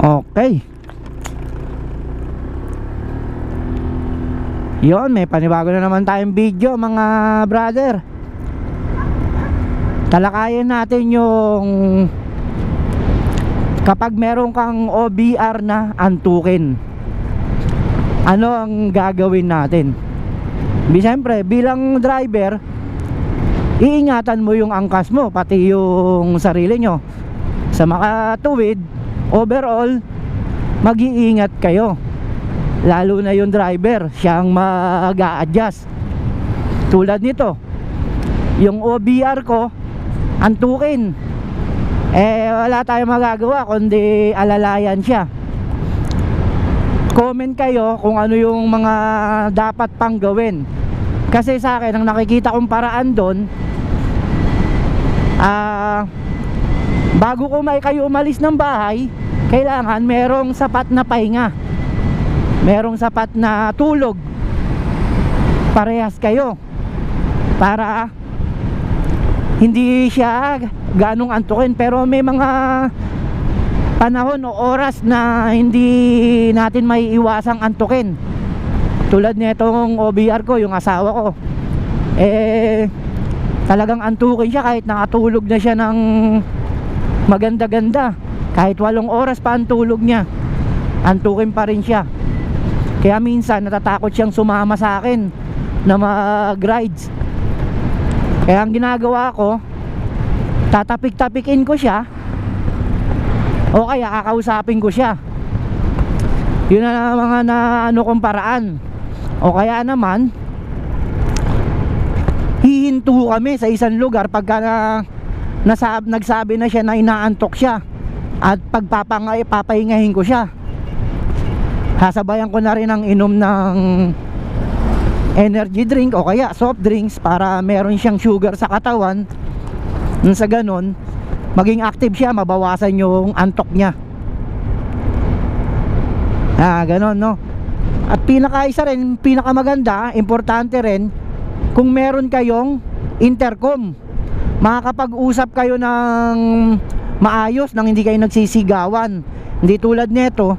Okay. Yon, may panibago na naman tayong video mga brother. Talakayin natin yung kapag meron kang OBR na antukin. Ano ang gagawin natin? Siyempre, bilang driver, iingatan mo yung angkas mo, pati yung sarili nyo. Sa makatuwid, overall, mag-iingat kayo. Lalo na yung driver siyang mag adjust tulad nito yung OBR ko antukin eh wala tayong magagawa kundi alalayan siya. Comment kayo kung ano yung mga dapat pang gawin. Kasi sa akin ang nakikita kong paraan doon ah bago ko may kayo umalis ng bahay kailangan merong sapat na pahinga. Merong sapat na tulog. Parehas kayo. Para hindi siya ganong antukin. Pero may mga panahon o oras na hindi natin may iwasang antukin. Tulad nitong OBR ko yung asawa ko. Eh talagang antukin siya kahit nakatulog na siya ng maganda-ganda kahit walong oras pa ang tulog niya antukin pa rin siya kaya minsan natatakot siyang sumama sa akin na mag-rides. Kaya ang ginagawa ko, tatapik-tapikin ko siya o kaya kakausapin ko siya. Yun na mga na ano kong paraan. O kaya naman, hihinto kami sa isang lugar pagka na, nasab, nagsabi na siya na inaantok siya at pagpapangay papahingahin ko siya. Sasabayan ko na rin ang inom ng energy drink o kaya soft drinks para meron siyang sugar sa katawan. Nung sa ganon maging active siya mabawasan yung antok niya. Ah ganon no? At pinaka isa rin pinaka maganda importante rin kung meron kayong intercom makakapag-usap kayo ng maayos nang hindi kayo nagsisigawan hindi tulad nito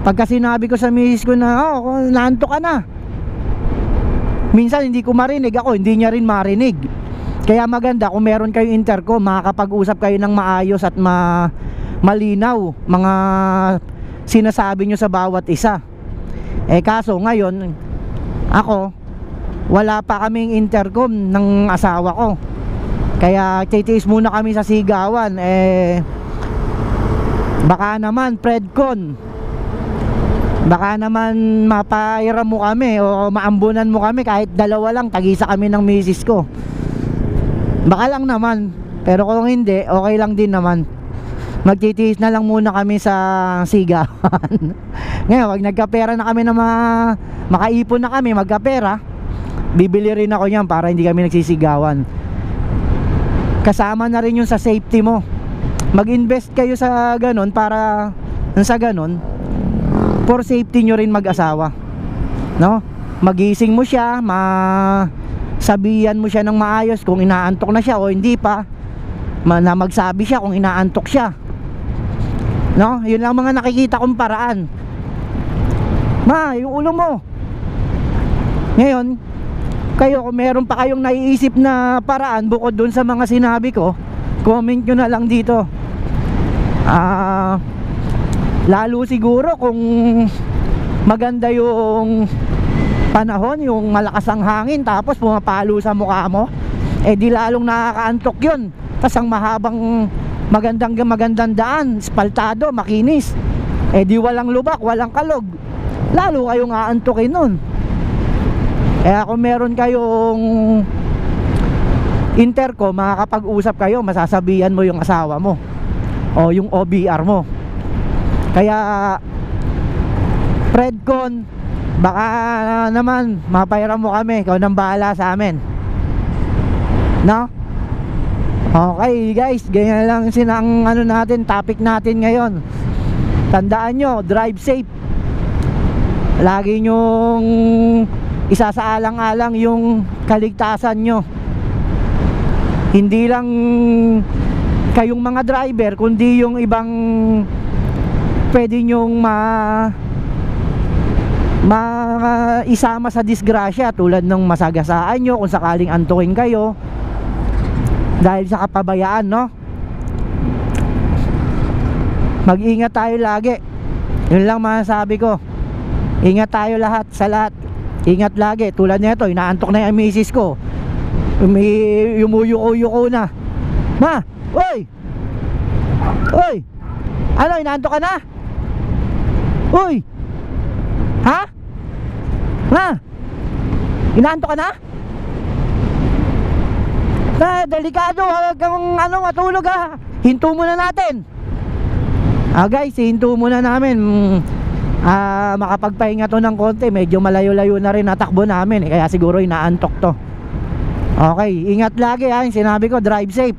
Pagka sinabi ko sa misis ko na, oh, naantok ka na. Minsan hindi ko marinig ako, hindi niya rin marinig. Kaya maganda kung meron kayo intercom, makakapag-usap kayo ng maayos at ma malinaw mga sinasabi nyo sa bawat isa. Eh kaso ngayon, ako, wala pa kaming intercom ng asawa ko. Kaya titiis muna kami sa sigawan. Eh, baka naman, Predcon, baka naman mapairam mo kami o maambunan mo kami kahit dalawa lang tagisa kami ng misis ko. Baka lang naman pero kung hindi okay lang din naman. Magtitiis na lang muna kami sa sigawan. Ngayon wag nagkapera na kami na ma makaipon na kami magkapera bibili rin ako yan para hindi kami nagsisigawan kasama na rin yung sa safety mo. Mag invest kayo sa ganon para sa ganon for safety nyo rin mag-asawa. No? Magising mo siya ma sabihan mo siya ng maayos kung inaantok na siya o hindi pa na magsabi siya kung inaantok siya. No? Yun lang mga nakikita kong paraan. Ma yung ulo mo. Ngayon kayo kung meron pa kayong naiisip na paraan bukod dun sa mga sinabi ko comment nyo na lang dito. Ah uh, lalo siguro kung maganda yung panahon yung malakas ang hangin tapos pumapalo sa mukha mo eh di lalong nakakaantok yun. Tas ang mahabang magandang magandang daan spaltado, makinis. Eh di walang lubak, walang kalog. Lalo kayong aantokin nun kaya kung meron kayong intercom makakapag-usap kayo masasabihan mo yung asawa mo o yung OBR mo. Kaya Fredcon baka naman mapairam mo kami. Ikaw nang bahala sa amin. No? Okay guys. Ganyan lang sinang ano natin topic natin ngayon. Tandaan nyo drive safe. Lagi nyong isasaalang-alang yung kaligtasan nyo. Hindi lang kayong mga driver kundi yung ibang pwede nyong ma ma isama sa disgrasya tulad ng masagasaan nyo kung sakaling antukin kayo dahil sa kapabayaan no? Mag-ingat tayo lagi. Yun lang masasabi ko. Ingat tayo lahat sa lahat ingat lagi tulad nito inaantok na yung misis ko. Yumuyuko-yuko na. Ma oy! Oy! Ano inaantok ka na? Uy ha? Ma! Inaantok ka na? Ah, delikado, huwag kang ano, matulog ha. Hinto muna natin. Ah guys, hinto muna namin. Ah, makapagpahinga to ng konti. Medyo malayo-layo na rin natakbo namin. Eh, kaya siguro inaantok to. Okay, ingat lagi ha. Yung sinabi ko, drive safe.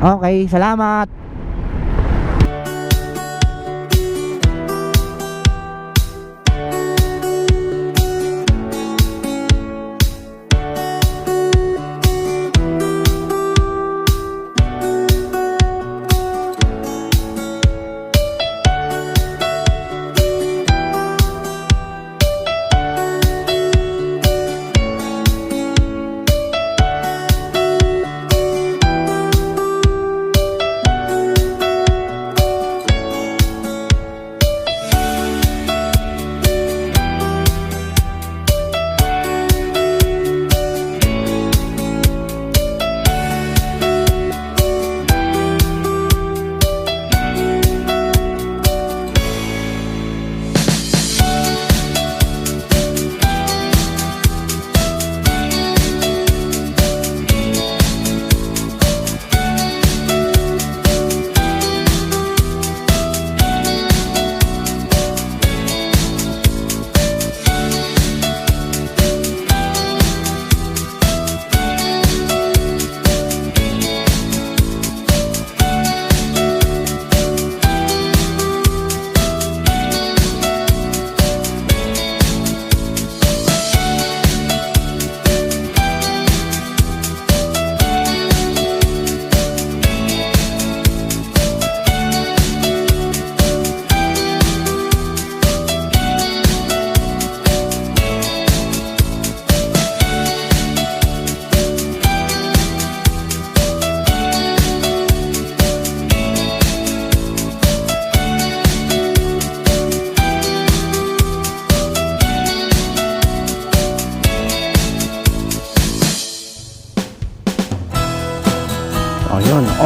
Okay, salamat.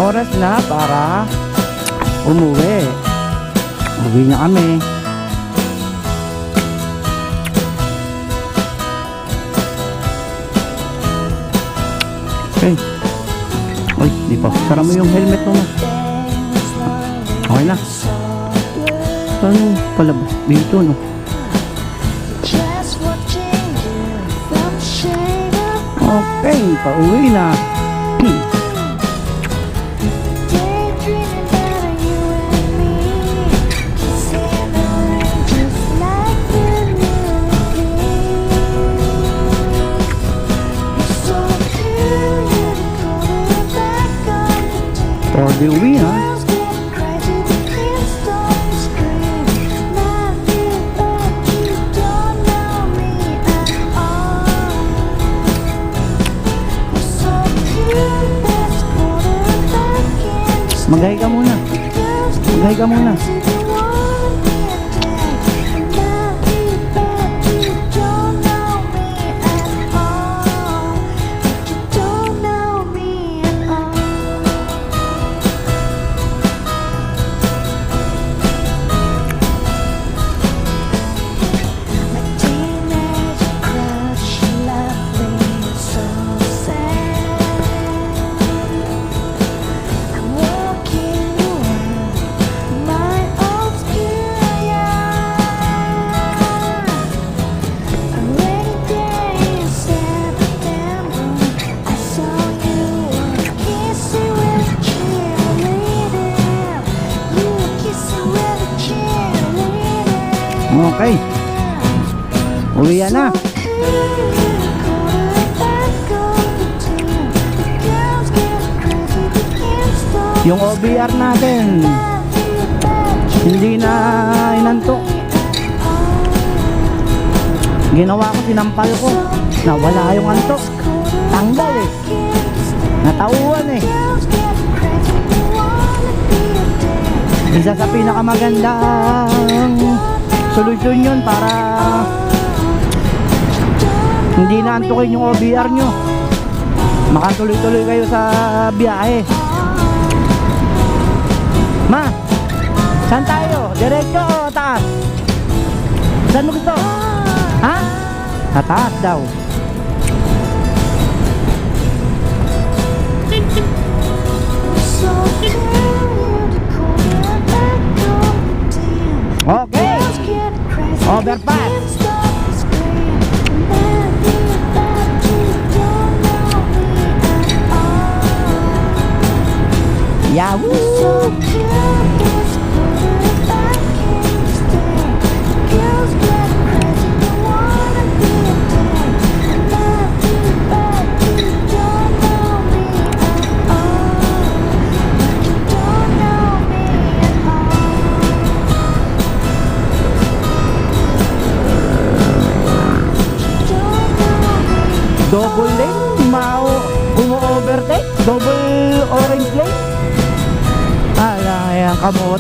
Oras na para umuwi. Umuwi na kami. Okay. Uy, di pa. Sara mo yung helmet mo. Okay na. Saan yung palabas? Dito, no? Okay, pauwi na. Hmm. quarterback in the Maghay ka muna. Maghay ka muna. Okay. Uwi na. Yung OBR natin. Hindi na inantok. Ginawa ko, sinampal ko. Nawala yung antok. Tanggal eh. Natauan eh. Isa sa pinakamagandang solusyon yun para hindi na antukin yung OBR nyo. Makatuloy-tuloy kayo sa biyahe. Ma, saan tayo? Diretso o taas? Saan mo gusto? Ha? Sa taas daw. that back.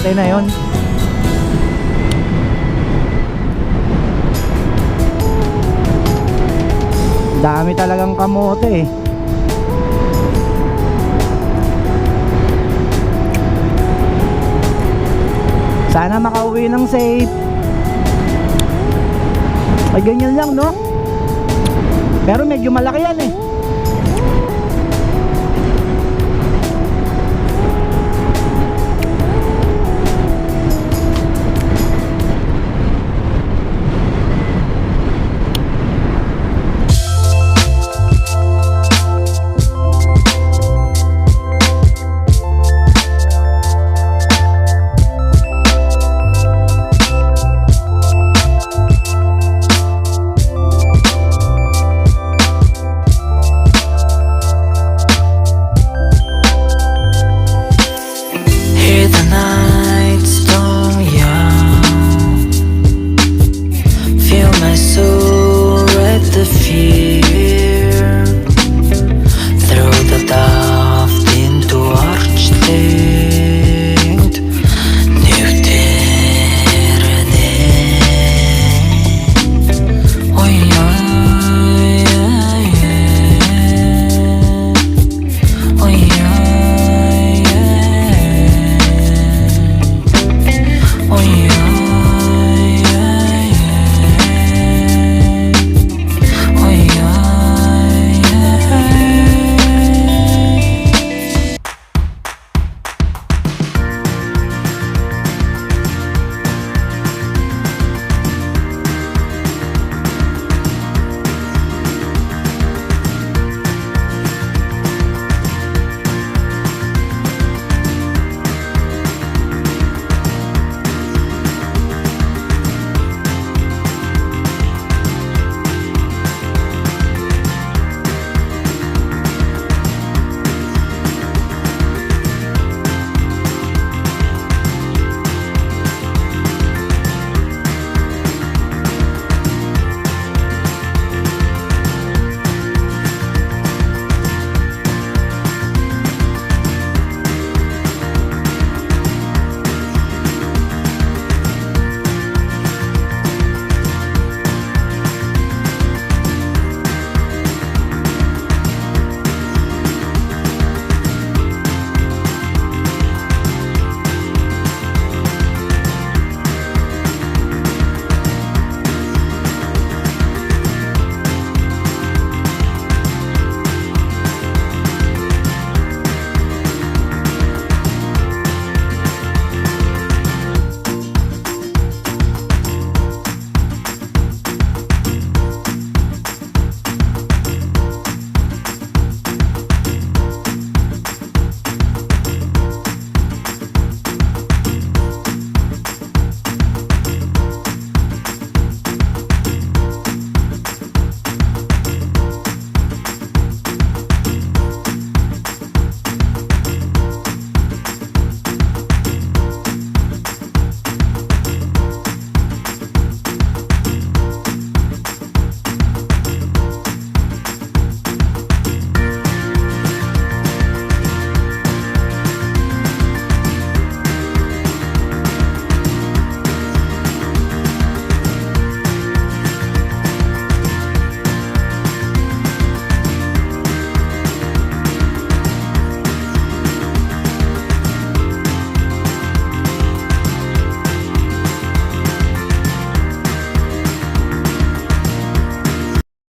Kamote na yon. Dami talagang kamote eh. Sana makauwi ng safe. Ay, ganyan lang, no? Pero medyo malaki yan eh.